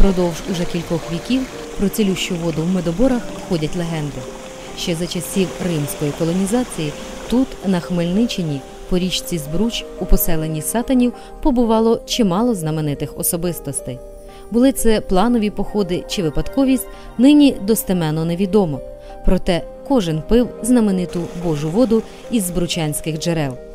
Впродовж уже кількох віків про цілющу воду в медоборах ходять легенди. Ще за часів римської колонізації тут, на Хмельниччині, по річці Збруч, у поселенні сатанів, побувало чимало знаменитих особистостей. Були це планові походи чи випадковість, нині достеменно невідомо. Проте кожен пив знамениту Божу воду із збручанських джерел.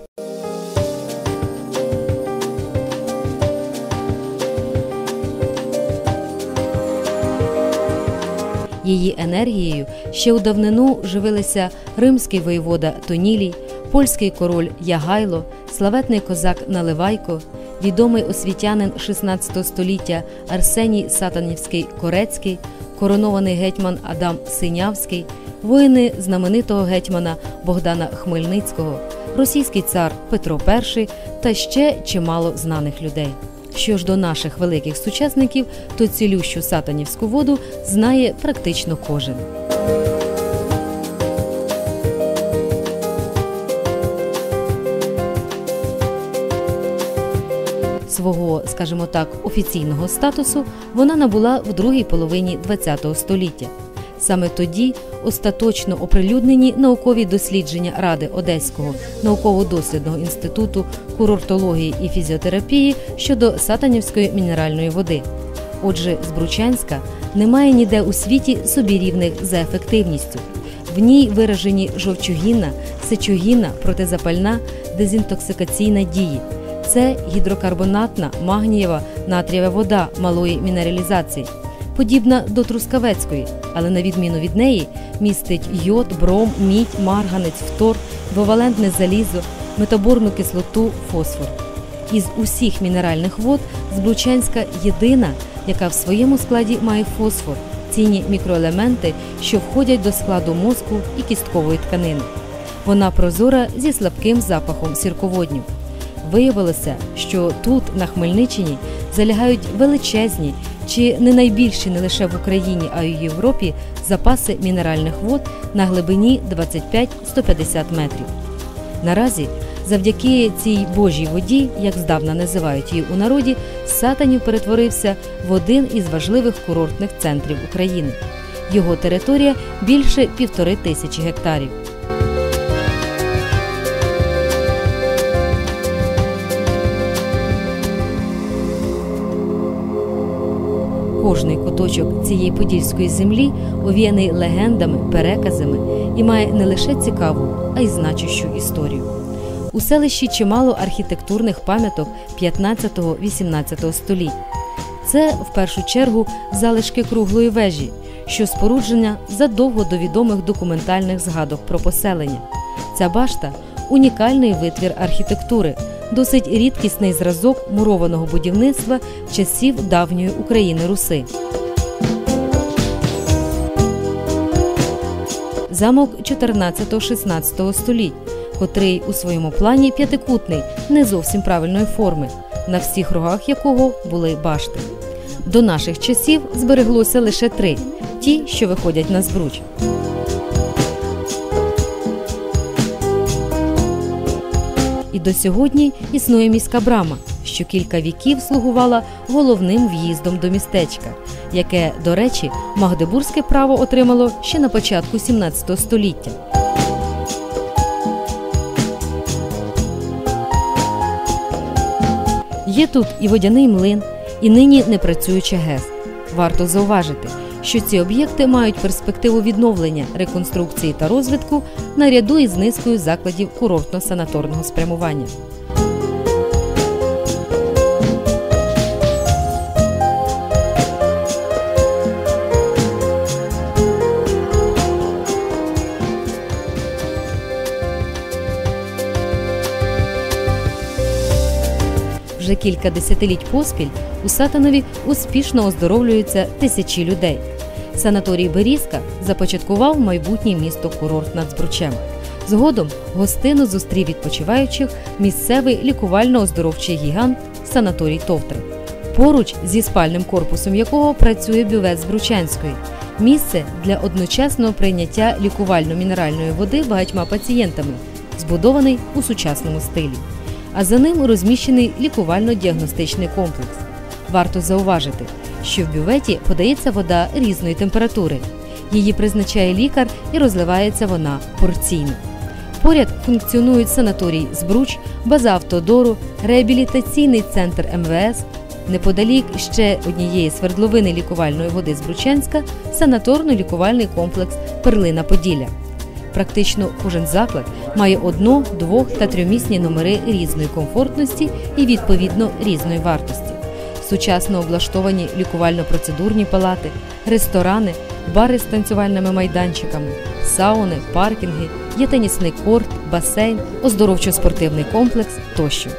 Її енергією ще у давнину живилися римський воєвода Тонілій, польський король Ягайло, славетний козак Наливайко, відомий освітянин 16 століття Арсеній Сатанівський Корецький, коронований гетьман Адам Синявський, воїни знаменитого гетьмана Богдана Хмельницького, російський цар Петро І та ще чимало знаних людей. Що ж до наших великих сучасників, то цілющу сатанівську воду знає практично кожен. Свого, скажімо так, офіційного статусу вона набула в другій половині ХХ століття. Саме тоді остаточно оприлюднені наукові дослідження Ради Одеського науково-дослідного інституту курортології і фізіотерапії щодо сатанівської мінеральної води. Отже, Збручанська немає ніде у світі собі рівних за ефективністю. В ній виражені жовчугінна, сечугінна, протизапальна, дезінтоксикаційна дії. Це гідрокарбонатна магнієва натрієва вода малої мінералізації подібна до трускавецької, але на відміну від неї містить йод, бром, мідь, марганець, фтор, двовалентне залізо, метаборну кислоту, фосфор. Із усіх мінеральних вод Зблучанська єдина, яка в своєму складі має фосфор, цінні мікроелементи, що входять до складу мозку і кісткової тканини. Вона прозора зі слабким запахом сірководнів. Виявилося, що тут, на Хмельниччині, залягають величезні чи не найбільші не лише в Україні, а й у Європі запаси мінеральних вод на глибині 25-150 метрів. Наразі, завдяки цій божій воді, як здавна називають її у народі, Сатанів перетворився в один із важливих курортних центрів України. Його територія більше півтори тисячі гектарів. Кожний куточок цієї подільської землі овіяний легендами, переказами і має не лише цікаву, а й значущу історію. У селищі чимало архітектурних пам'яток 15-18 століть. Це в першу чергу залишки круглої вежі, що спорудження задовго до відомих документальних згадок про поселення. Ця башта унікальний витвір архітектури досить рідкісний зразок мурованого будівництва часів давньої України Руси. Замок 14-16 століть, котрий у своєму плані п'ятикутний, не зовсім правильної форми, на всіх рогах якого були башти. До наших часів збереглося лише три ті, що виходять на збруч. До сьогодні існує міська брама, що кілька віків слугувала головним в'їздом до містечка, яке, до речі, Магдебурзьке право отримало ще на початку 17 століття. Є тут і водяний млин, і нині непрацююча ГЕС. Варто зауважити, що ці об'єкти мають перспективу відновлення, реконструкції та розвитку наряду із низкою закладів курортно-санаторного спрямування. Вже кілька десятиліть поспіль у Сатанові успішно оздоровлюються тисячі людей. Санаторій Берізка започаткував майбутнє місто курорт над Збручем. Згодом гостину зустрів відпочиваючих місцевий лікувально-оздоровчий гігант санаторій Товтри. Поруч зі спальним корпусом якого працює бювет Збручанської, місце для одночасного прийняття лікувально-мінеральної води багатьма пацієнтами, збудований у сучасному стилі. А за ним розміщений лікувально-діагностичний комплекс. Варто зауважити, що в бюветі подається вода різної температури. Її призначає лікар і розливається вона порційно. Поряд функціонують санаторій Збруч, база автодору, реабілітаційний центр МВС. Неподалік ще однієї свердловини лікувальної води Збрученська санаторно-лікувальний комплекс Перлина Поділля. Практично кожен заклад має одно, двох та трьомісні номери різної комфортності і відповідно різної вартості. Сучасно облаштовані лікувально-процедурні палати, ресторани, бари з танцювальними майданчиками, сауни, паркінги, є тенісний корт, басейн, оздоровчо-спортивний комплекс тощо.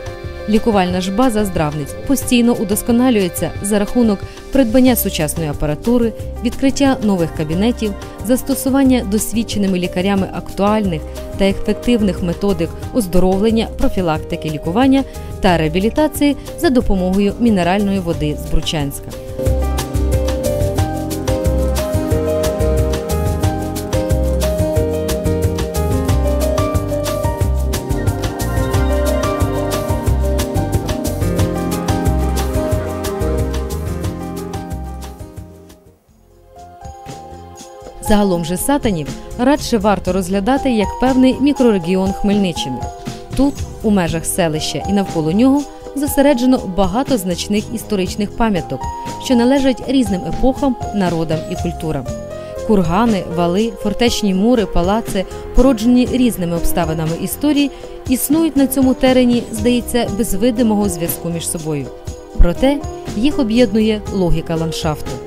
Лікувальна ж база здравниць постійно удосконалюється за рахунок придбання сучасної апаратури, відкриття нових кабінетів, застосування досвідченими лікарями актуальних та ефективних методик оздоровлення, профілактики лікування та реабілітації за допомогою мінеральної води з Бручанська. Загалом же сатанів радше варто розглядати як певний мікрорегіон Хмельниччини. Тут, у межах селища і навколо нього, зосереджено багато значних історичних пам'яток, що належать різним епохам, народам і культурам. Кургани, вали, фортечні мури, палаци, породжені різними обставинами історії, існують на цьому терені, здається, без видимого зв'язку між собою. Проте їх об'єднує логіка ландшафту.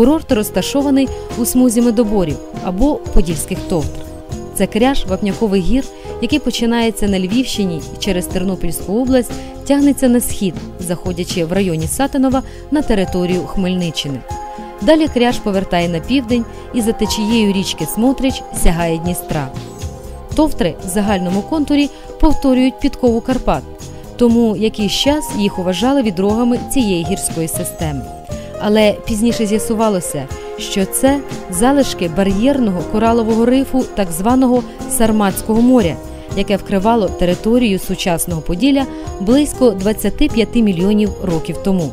Курорт розташований у смузі медоборів або Подільських товтр. Це кряж вапнякових гір, який починається на Львівщині і через Тернопільську область тягнеться на схід, заходячи в районі Сатинова на територію Хмельниччини. Далі кряж повертає на південь і за течією річки Смотрич сягає Дністра. Товтри в загальному контурі повторюють підкову Карпат, тому якийсь час їх вважали відрогами цієї гірської системи але пізніше з'ясувалося, що це залишки бар'єрного коралового рифу так званого Сарматського моря, яке вкривало територію сучасного Поділля близько 25 мільйонів років тому.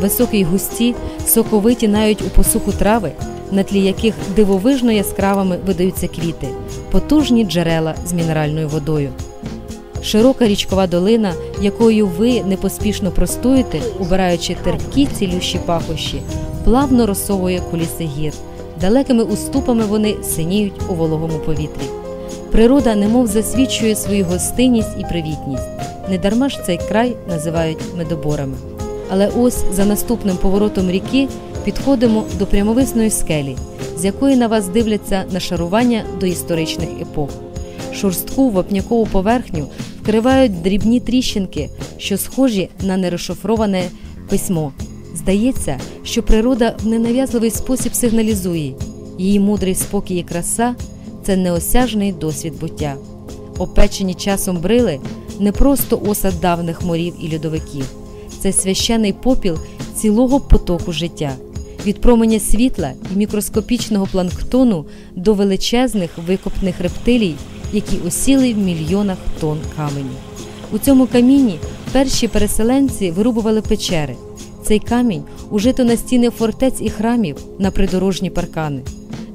Високі й густі, соковиті навіть у посуху трави, на тлі яких дивовижно яскравими видаються квіти, потужні джерела з мінеральною водою широка річкова долина, якою ви непоспішно простуєте, убираючи терпкі цілющі пахощі, плавно розсовує куліси гір. Далекими уступами вони синіють у вологому повітрі. Природа немов засвідчує свою гостинність і привітність. Недарма ж цей край називають медоборами. Але ось за наступним поворотом ріки підходимо до прямовисної скелі, з якої на вас дивляться нашарування до історичних епох. Шорстку вапнякову поверхню вкривають дрібні тріщинки, що схожі на нерозшифроване письмо. Здається, що природа в ненав'язливий спосіб сигналізує її мудрий спокій і краса це неосяжний досвід буття. Опечені часом брили не просто осад давних морів і льодовиків, це священий попіл цілого потоку життя. Від променя світла і мікроскопічного планктону до величезних викопних рептилій які осіли в мільйонах тонн каменю. У цьому камінні перші переселенці вирубували печери. Цей камінь ужито на стіни фортець і храмів на придорожні паркани.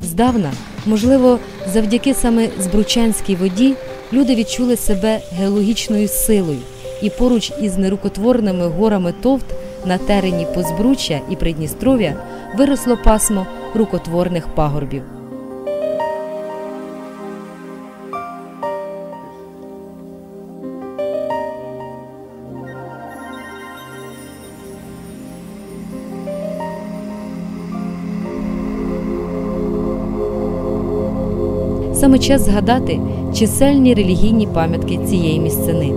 Здавна, можливо, завдяки саме збручанській воді люди відчули себе геологічною силою, і поруч із нерукотворними горами товт на терені Позбруччя і Придністров'я виросло пасмо рукотворних пагорбів. Саме час згадати чисельні релігійні пам'ятки цієї місцини.